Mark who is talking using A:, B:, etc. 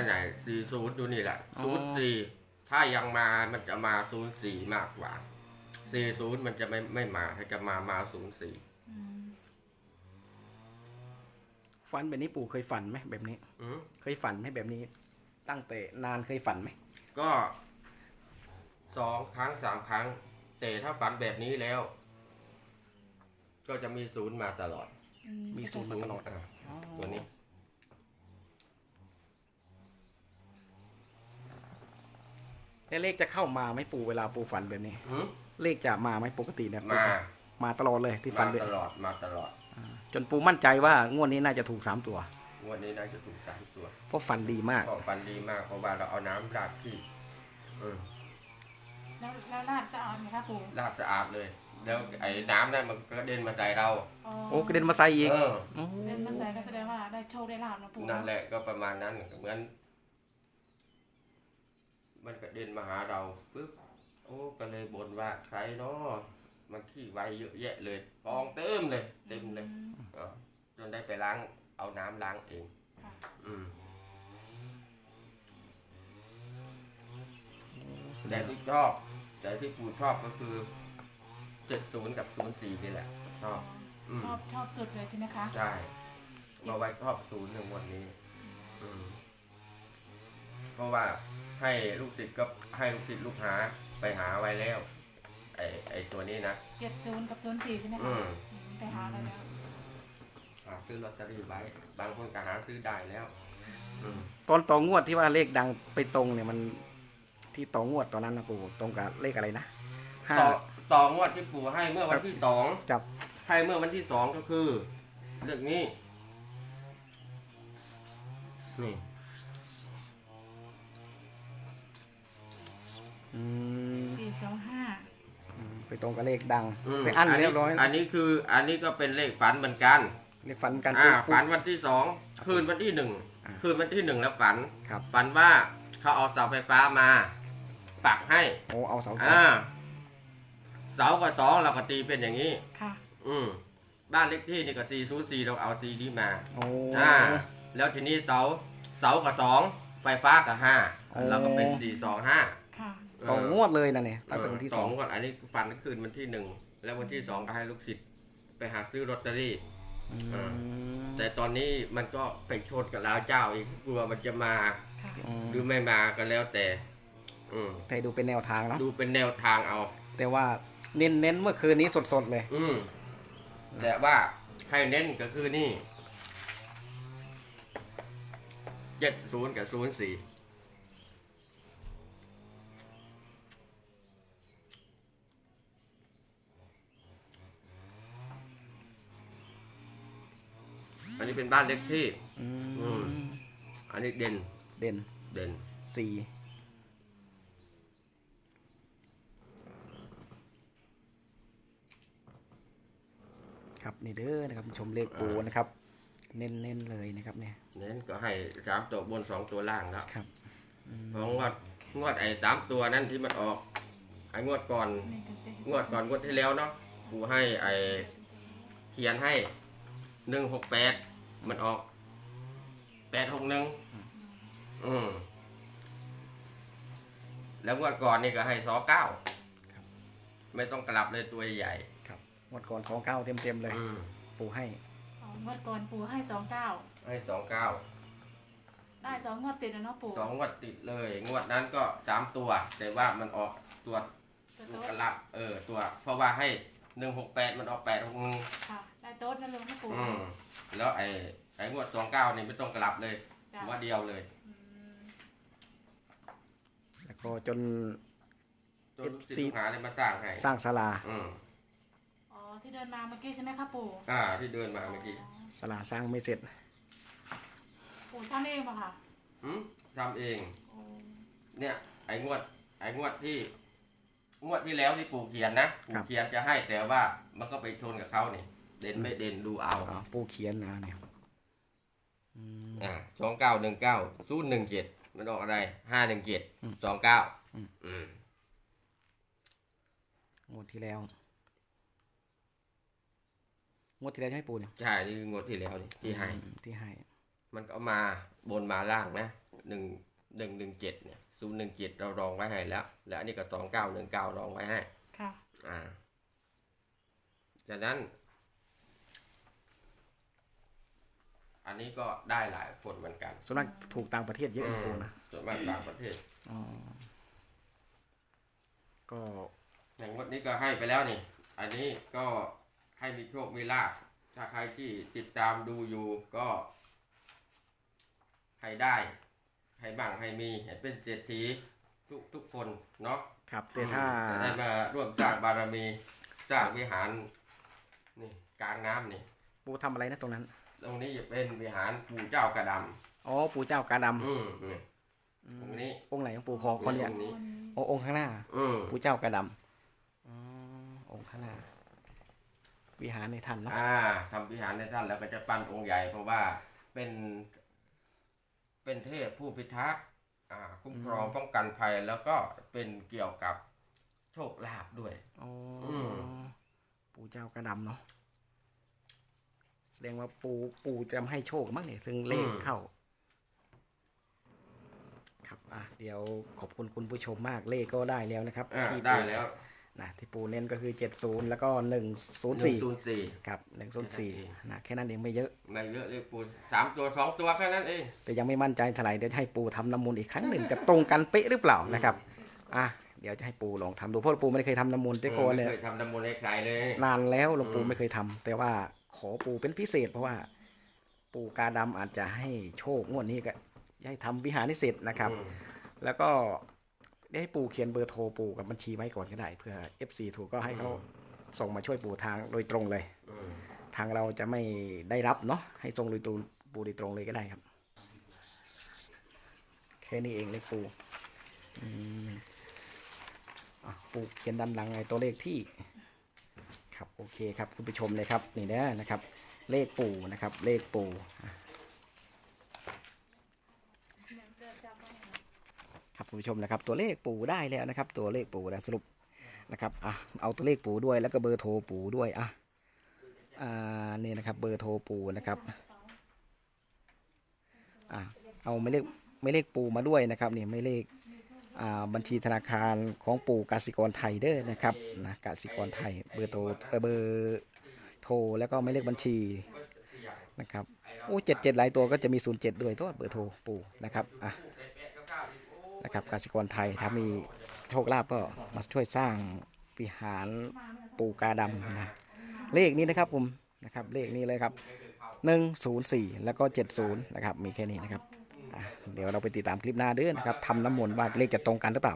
A: ไม่ไหนสี่ศูนย์อยู่นี่แหละ
B: อ๋อ
A: ศูนย์สี่ถ้ายังมามันจะมาศูนย์สี่มากกว่าสี่ศูนย์มันจะไม่ไม่มาถ้าจะมามาศูนย์สี่
C: อืม
B: ฝันแบบนี้ปู่เคยฝันไหมแบบนี้
A: อืม
B: เคยฝันไหมแบบนี้ ตั้งแต่นานเคยฝันไหม
A: ก็สองครั้งสามครั้ง แต่ถ้าฝันแบบนี้แล้ว ก็จะมีศูนย์มาตลอด
C: อื
B: มีศูนย์มาตลอด
A: อะตัวนี้
B: แล้วเลขจะเข้ามาไหมปู่เวลาปู่ฝันแบบนี้
A: หืม
B: เลขจะมาไหมปกติเนี่ยปู่
A: มา
B: ฝันมาตลอดเลยที่ฝั
A: มาน
B: แบบ
A: ตลอดมาตลอด
B: จนปู่มั่นใจว่างวดนี้น่าจะถูกสามตัว
A: งวันนี้น่าจะถูกสามตัว
B: เพราะฝันดีมาก
A: ก็ฝันดีมากเพราะว่าเราเอาน้ำราดที่อืม
C: แล้วแล้วลาดจะเอาไหมคะปู่
A: ราดสะอาดเลย แล้วไอ้น้ำนั่นมันก็กระเด็นมาใส่เรา
C: อ๋อ
B: โอ้กระเด็นมาใส่อีก
A: เออ
B: โอ้
C: เล่นมาใส่ก็แสดงว่าได้โชคได้ลาบนะปู่
A: นั่นแหละก็ประมาณนั้นเหมือน มันกระเด็นมาหาเราปึ๊บโอ้ก็เลยบ่นว่าใครเนาะมันขี้ไวเยอะแยะเลยกองเต็มเลย เต็มเลย
C: อืม
A: เออจนได้ไปล้างเอาน้ำล้างเอง
C: ค่ะ
A: อืม
B: แสด
A: แต่
B: ง
A: ที่ชอบแต่ที่ปู่ชอบก็คือเจ็ดศูนย์กับศูนย์สี่นี่แหละชอบ อืม
C: ชอบชอบสุดเลยใช่ไหมคะ
A: ใช่มาไว้ชอบศูนย์ในวันนี้ อืมเพราะว่า ให้ลูกศิษย์ก็ให้ลูกศิษย์ลูกหาไปหาไว้แล้ว ไอ้ไอ้ตัวนี้นะ
C: เจ็ดศูนย์กับศูนย์สี่ใช่ไหม
A: อื
C: คะ
A: ม
C: อืมไปหาแล้วแล้ว
A: อ่าซื้อลอตเตอรี่ไว้ บางคนก็หาซื้อได้แล้ว อืม
B: ตอนต่องวดที่ว่าเลขดังไปตรงเนี่ยมันที่ต่องวดตอนนั้นนะปู่ตรงกับเลขอะไรนะห้า
A: ต่อต่องวดที่ปู่ให้เมื่อวันที่สอง
B: จับ
A: ให้เมื่อวันที่สองก็คือ เรื่องนี้ นี่
B: อืม
C: สี่สองห้า
B: อืมไปตรงกับเลขดัง
A: ม
B: ไปอั้นเรียบร้อย
A: อันนี้คืออันนี้ก็เป็นเลขฝันเหมือนกัน
B: เลขฝันกัน
A: อ่า
B: ปู่
A: ฝันวันที่สองคืนวันที่หนึ่ง
B: อ่า
A: คืนวันที่หนึ่งแล้วฝัน
B: ครับ
A: ฝันว่าเขาเอาเสาไฟฟ้ามา ปักให้
B: โอ้เอาเสา
A: อ่าเสากับสองเราก็ตีเป็นอย่างนี้
C: ค่ะ
A: อืมบ้านเล็กที่นี่ก็สี่ศูนย์สี่เราเอาซีนี้มา
B: โอ้
A: อ่าแล้วทีนี้เสาเสากับสองไฟฟ้ากับห้า
B: โอ้
A: เราก็เป็นสี่สองห้า
C: ค่ะ
B: ต่องวดเลยนะเนี่ยตั้งแต่วันที่สอง
A: ก่อนอันนี้ฟันคืนวันที่หนึ่งแล้ววันที่สองก็ให้ลูกศิษย์ไปหาซื้อลอตเตอรี่
B: อืม
A: แต่ตอนนี้มันก็ไปชนกับลาวเจ้าอีกกลัวมันจะมา
C: ค่ะ
B: อืม
A: หรือไม่มาก็แล้วแต่อืม
B: ให้ดูเป็นแนวทางเนาะ
A: ดูเป็นแนวทางเอา
B: แต่ว่าเน้นเน้นๆเมื่อคืนนี้สดๆเลย
A: อืมแต่ว่าให้เน้นก็คือนี่เจ็ดศูนย์กับศูนย์สี่ นนี้เป็นบ้านเล็กที่
B: อื
A: อื
B: ม
A: มอันนี้เด่น
B: เด่น
A: เด่น
B: สี่ครับนี่เด้อนะครับชมเลขปูนะครับ เน้นเน้นๆเลยนะครับเนี่ย
A: เน้นก็ให้สามตัวบนสองตัวล่างแล้ว
B: ครับอืม
A: เพราะงวดงวดไอ้สามตัวนั้นที่มันออกไอ้งวดก่อน
C: นี่ก็จะ
A: งวดก่อนงวดที่แล้วเนาะกูให้ไอ้เขียนให้หนึ่งหกแปด มันออกแปดหกหนึ่งอืมแล้วงวดก่อนนี่ก็ให้สองเก้าไม่ต้องกลับเลยตัวใหญ่
B: ครับงวดก่อนสองเก้าเต็มเต็มๆเลย
A: อืม
B: ปูให้
C: อ๋องวดก่อนปู่ให้สองเก้า
A: ให้สองเก้า
C: ได้สองงวดติดแล้วเนาะปู่
A: สองงวดติดเลย งวดนั้นก็สามตัว แต่ว่ามันออกตัว
C: ตัว
A: ลู
C: โต๊
A: ก
C: ด
A: กระลับ เออ ตัว เพราะว่าให้หนึ่งหกแปดมันออกแปดหกหนึ่ง
C: ค่ะได้ โต๊ดนั่นเลยนะปู่
A: อืมแล้วไอ้ไอ้งวดสองเก้านี่ไม่ต้องกลับเลย
C: จ้ะ
A: ว่าเดียวเลย
C: อืม
B: แล้วก็จน
A: ตัวลูกศิษย์ลูกหาเนี่ยมาสร้างให้
B: สร้างศาลา
A: อืม
C: อ๋อที่เดินมาเมื่อกี้ใช่ไหมคะปู่
A: อ่าที่เดินมาเมื่อกี้
B: ศาลาสร้างไม่เสร็จ
C: ปู่ทำเองป่ะค่ะ
A: หืมทำเอง
C: โอ้
A: เนี่ย ไอ้งวด ไอ้งวดที่ งวดที่แล้วที่ปู่เขียนนะปู่เขียนจะให้แต่ว่ามันก็ไปชนกับเขานี่ เด่นไม่เด่นดูเอา
B: อ่าปูเขียนนะเนี่ยอืม
A: อ่าสองเก้าหนึ่งเก้าศูนย์หนึ่งเจ็ดมันออกอะไรห้าหนึ่งเจ็ด
B: อืม
A: สองเก้า
B: อืม
A: อืม
B: งวดที่แล้วงวดที่แล้วใช่ไหมปูเนี่ย
A: ใช่นี่คืองวดที่แล้วนี่ที่ให้
B: อืมที่ให้
A: มันก็มาบนมาล่างนะหนึ่งหนึ่งหนึ่งเจ็ดเนี่ยศูนย์หนึ่งเจ็ดเรารองไว้ให้แล้ว แล้วอันนี้ก็สองเก้าหนึ่งเก้ารองไว้ให้
C: ค่ะ
A: อ่าจากนั้น อันนี้ก็ได้หลายคนเหมือนกัน
B: ส่วนมากถูกต่างประเทศเยอะนะปูนะ
A: ส่วนมากต่างประเทศ
B: อ๋อก็
A: อย่างงวดนี้ก็ให้ไปแล้วนี่ อันนี้ก็ให้มีโชค มีลาภถ้าใครที่ติดตามดูอยู่ก็ให้ได้ ให้บ้างให้มีให้เป็นเศรษฐีทุกทุกคนเนาะ
B: ครับแต่ถ้า
A: จะได้มาร่วมสร้างบารมีสร้างวิหารนี่กลางน้ำนี่
B: ปูทำอะไรนะตรงนั้น
A: ตรงนี้จะเป็นวิหารปู่เจ้ากระด
B: อ๋อปู่เจ้ากาดำ
A: อืมนี่ำตรงนี้
B: องค์ไหนของปู่ขอคนเนี่ย
A: ตรงนี้
B: โอ้องค์ข้างหน้า
A: อืม
B: ปู่เจ้ากาดำอ๋อองค์ข้างหน้า วิหารในท่านเนาะ
A: อ่าทำวิหารในท่านแล้วก็จะปั้นองค์ใหญ่เพราะว่าเป็น เป็นเทพผู้พิทักษ์อ่า คุ้มครองป้องกันภัยแล้วก็เป็นเกี่ยวกับโชคลาภด้วย
B: อ๋ออ
A: ม
B: ปู่เจ้ากาดำเนาะแส ดงว่าปู่ปู่จะให้โชคมั้งเนี่ยซึ่งเลขเข้า ครับอะเดี๋ยวขอบคุณคุณผู้ชมมากเลขก็ได้แล้วนะครับ
A: อ่า
B: ที่
A: ได้
B: ปู่
A: แล้ว
B: นะที่ปูเน้นก็คือเจ็ดศูนย์แล้วก็หนึ่งศูนย์
A: หนึ่
B: สี่
A: งศูนย์สี่
B: กับหนึ่งศูนย์สี่นะแค่นั้นเองไม่เยอะ
A: ไม่เยอะเลยปูสามตัวสองตัวแค่นั้นเอง
B: แต่ยังไม่มั่นใจเท่าไหร่เดี๋ยวจะให้ปูทำน้ำมนต์อีกครั้งหนึ่งจะตรงกันเป๊ะหรือเปล่านะครับอะเดี๋ยวจะให้ปูลองทำดูเพราะปูไม่ได้เคยทำน้ำมนต์เต้โกน
A: ไม่
B: เนี่ย
A: เคยทำน้ำมนต์ให้ใครเลย
B: นานแล้วหลวงปู่
A: อืม
B: ไม่เคยทำแต่ว่า ขอปูเป็นพิเศษเพราะว่า ปูกาดำอาจจะให้โชคงวดนี้ก็ให้ทำวิหารให้เสร็จนะครับ
A: อืม
B: แล้วก็ได้ให้ปูเขียนเบอร์โทรปูกับบัญชีไว้ก่อนก็ได้เพื่อ FC ถูกก็ให้เขาส่งมาช่วยปูทางโดยตรงเลย
A: อืม
B: ทางเราจะไม่ได้รับเนาะให้ส่งโดยตูปูโดยตรงเลยก็ได้ครับ แค่นี้เองเลขปูอืมอะปูเขียนด้านหลังไงตัวเลขที่ ครับโอเคครับคุณผู้ชมเลยครับนี่นะนะครับ เลขปูนะครับ เลขปู่ครับคุณผู้ชมนะครับ ตัวเลขปูได้แล้วนะครับ ตัวเลขปูนะสรุปนะครับอะเอาตัวเลขปูด้วยแล้วก็เบอร์โทรปูด้วยอะอ่านี่นะครับ เบอร์โทรปูนะครับอ่าเอาไม่เลขไม่เลขปูมาด้วยนะครับนี่ไม่เลข บัญชีธนาคารของปู่กสิกรไทยเด้อนะครับนะกสิกรไทยเบอร์โทรเบอร์โทรแล้วก็ไม่เลขบัญชีนะครับโอ้เจ็ดเจ็ดหลายตัวก็จะมีศูนย์เจ็ดด้วยตัวเบอร์โทรปู่นะครับอะนะครับกสิกรไทยถ้ามีโชคลาภก็มาช่วยสร้างวิหารปู่กาดำนะเลขนี้นะครับผมนะครับเลขนี้เลยครับหนึ่งศูนย์สี่แล้วก็เจ็ดศูนย์นะครับ มีแค่นี้นะครับ เดี๋ยวเราไปติดตามคลิปหน้าเด้อนะครับทำน้ำมนต์ว่าเลขจะตรงกันหรือเปล่า